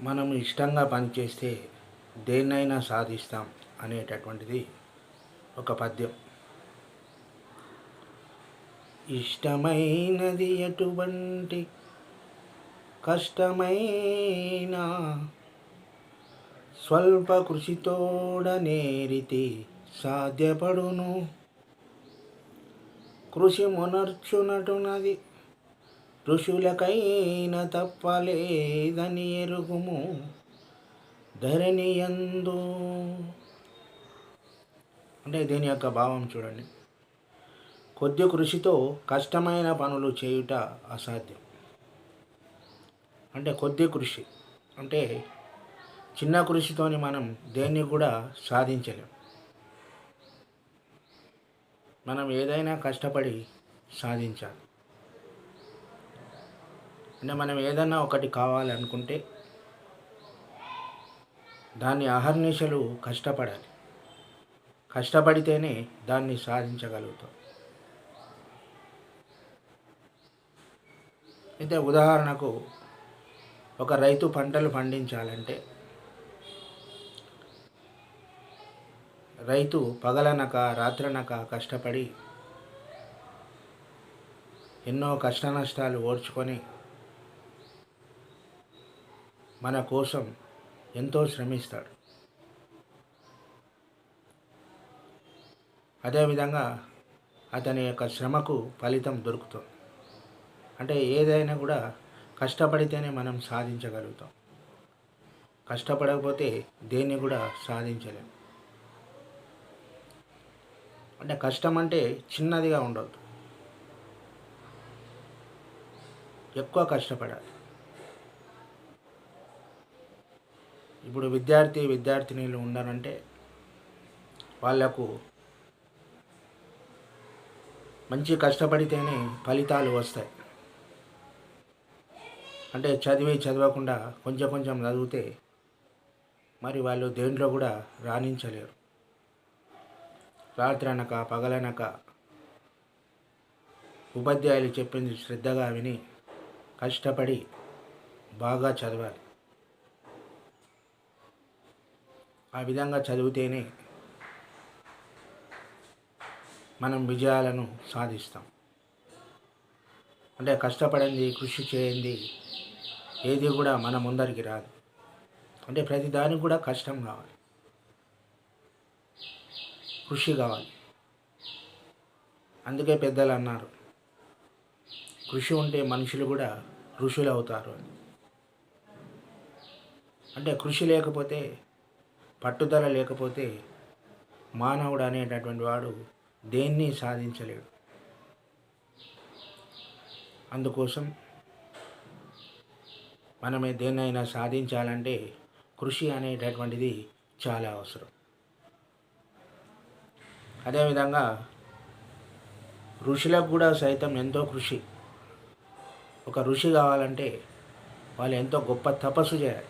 మనం ఇష్టంగా పనిచేస్తే దేన్నైనా సాధిస్తాం అనేటటువంటిది ఒక పద్యం. ఇష్టమైనది ఎటువంటి కష్టమైన స్వల్ప కృషితోడ నేరితి సాధ్యపడును. కృషి మునర్చునటునది ఋషులకైన తప్పలేదని ఎరుగుము ధరణియందు. అంటే దీని యొక్క భావం చూడండి. కొద్ది కృషితో కష్టమైన పనులు చేయుట అసాధ్యం. అంటే కొద్ది కృషి. అంటే చిన్న కృషితోని మనం దేన్ని కూడా సాధించలేం. మనం ఏదైనా కష్టపడి సాధించాలి. అంటే మనం ఏదైనా ఒకటి కావాలనుకుంటే దాన్ని అహర్నిశలు కష్టపడాలి. కష్టపడితేనే దాన్ని సాధించగలుగుతాం. అయితే ఉదాహరణకు ఒక రైతు పంటలు పండించాలంటే రైతు పగలనక రాత్రనక కష్టపడి ఎన్నో కష్ట నష్టాలు ఓర్చుకొని మన కోసం ఎంతో శ్రమిస్తాడు. అదేవిధంగా అతని యొక్క శ్రమకు ఫలితం దొరుకుతుంది. అంటే ఏదైనా కూడా కష్టపడితేనే మనం సాధించగలుగుతాం. కష్టపడకపోతే దేన్ని కూడా సాధించలేము అంటే కష్టం అంటే చిన్నదిగా ఉండవద్దు ఎక్కువ కష్టపడాలి. ఇప్పుడు విద్యార్థి విద్యార్థినిలు ఉన్నారంటే వాళ్ళకు మంచి కష్టపడితేనే ఫలితాలు వస్తాయి. అంటే చదివి చదవకుండా కొంచెం కొంచెం చదివితే మరి వాళ్ళు దేంట్లో కూడా రాణించలేరు. రాత్రి అనక పగలనక ఉపాధ్యాయులు చెప్పింది శ్రద్ధగా విని కష్టపడి బాగా చదవాలి. ఆ విధంగా చదివితేనే మనం విజయాలను సాధిస్తాం. అంటే కష్టపడింది కృషి చేయండి ఏది కూడా మన ముందరికి రాదు. అంటే ప్రతి దానికి కూడా కష్టం కావాలి. కృషి కావాలి. అందుకే పెద్దలు అన్నారు కృషి ఉంటే మనుషులు కూడా ఋషులు అవుతారు అని. అంటే కృషి లేకపోతే పట్టుదల లేకపోతే మానవుడు అనేటటువంటి వాడు దేన్ని సాధించలేడు. అందుకోసం మనమే దేన్నైనా సాధించాలంటే కృషి అనేటటువంటిది చాలా అవసరం. అదేవిధంగా ఋషులకు కూడా సైతం ఎంతో కృషి. ఒక ఋషి కావాలంటే వాళ్ళు ఎంతో గొప్ప తపస్సు చేయాలి.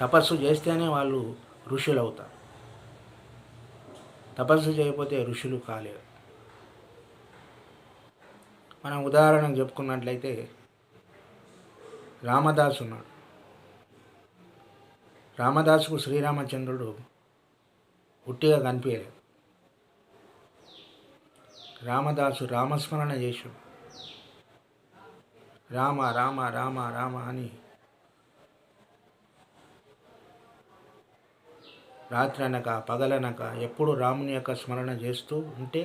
తపస్సు చేస్తేనే వాళ్ళు ఋషులు అవుతారు తపస్సు చేయకపోతే ఋషులు కాలేరు. మనం ఉదాహరణకు చెప్పుకున్నట్లయితే రామదాసు ఉన్నాడు. రామదాసుకు శ్రీరామచంద్రుడు ఉట్టిగా కనిపించలేదు. రామదాసు రామస్మరణ చేశాడు. రామ రామ రామ రామ అని రాత్రి అనక పగలనక ఎప్పుడు రాముని యొక్క స్మరణ చేస్తూ ఉంటే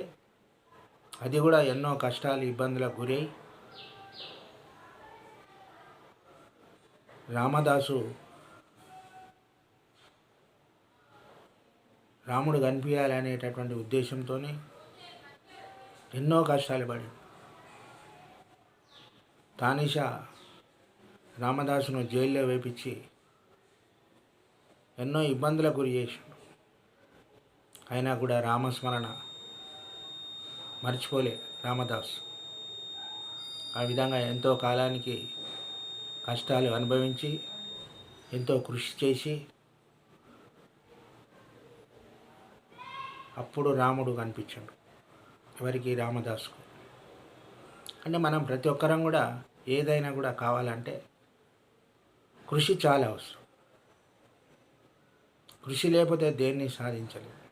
అది కూడా ఎన్నో కష్టాలు ఇబ్బందులకు గురై రామదాసు రాముడు కనిపించాలి అనేటటువంటి ఉద్దేశంతోనే ఎన్నో కష్టాలు పడి తానిషా రామదాసును జైల్లో వేపించి ఎన్నో ఇబ్బందులకు గురి చేసిండు. అయినా కూడా రామస్మరణ మర్చిపోలే రామదాస్. ఆ విధంగా ఎంతో కాలానికి కష్టాలు అనుభవించి ఎంతో కృషి చేసి అప్పుడు రాముడు కనిపించాడు ఎవరికి రామదాసుకు. అంటే మనం ప్రతి ఒక్కరం కూడా ఏదైనా కూడా కావాలంటే కృషి చాలా అవసరం. కృషి లేకపోతే దేన్ని సాధించలేము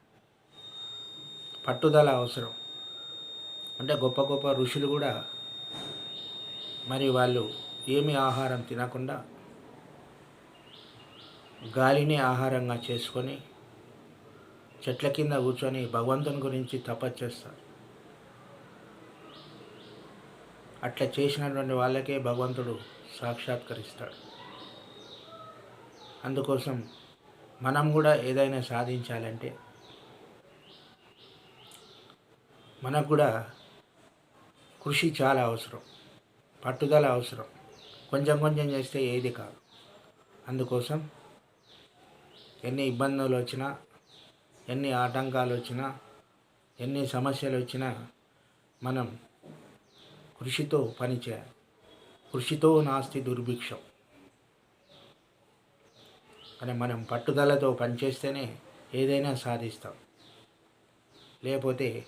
పట్టుదల అవసరం. అంటే గొప్ప గొప్ప ఋషులు కూడా మరి వాళ్ళు ఏమి ఆహారం తినకుండా గాలిని ఆహారంగా చేసుకొని చెట్ల కింద కూర్చొని భగవంతుని గురించి తపస్సు చేస్తారు. అట్లా చేసినటువంటి వాళ్ళకే భగవంతుడు సాక్షాత్కరిస్తాడు. అందుకోసం మనం కూడా ఏదైనా సాధించాలంటే మనకు కూడా కృషి చాలా అవసరం పట్టుదల అవసరం. కొంచెం కొంచెం చేస్తే ఏది కాదు. అందుకోసం ఎన్ని ఇబ్బందులు వచ్చినా ఎన్ని ఆటంకాలు వచ్చినా ఎన్ని సమస్యలు వచ్చినా మనం కృషితో పనిచేయాలి. కృషితో నాస్తి దుర్భిక్షం. కానీ మనం పట్టుదలతో పనిచేస్తేనే ఏదైనా సాధిస్తాం. లేకపోతే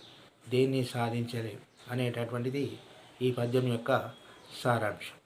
దేన్ని సాధించలేం అనేటటువంటిది ఈ పద్యం యొక్క సారాంశం.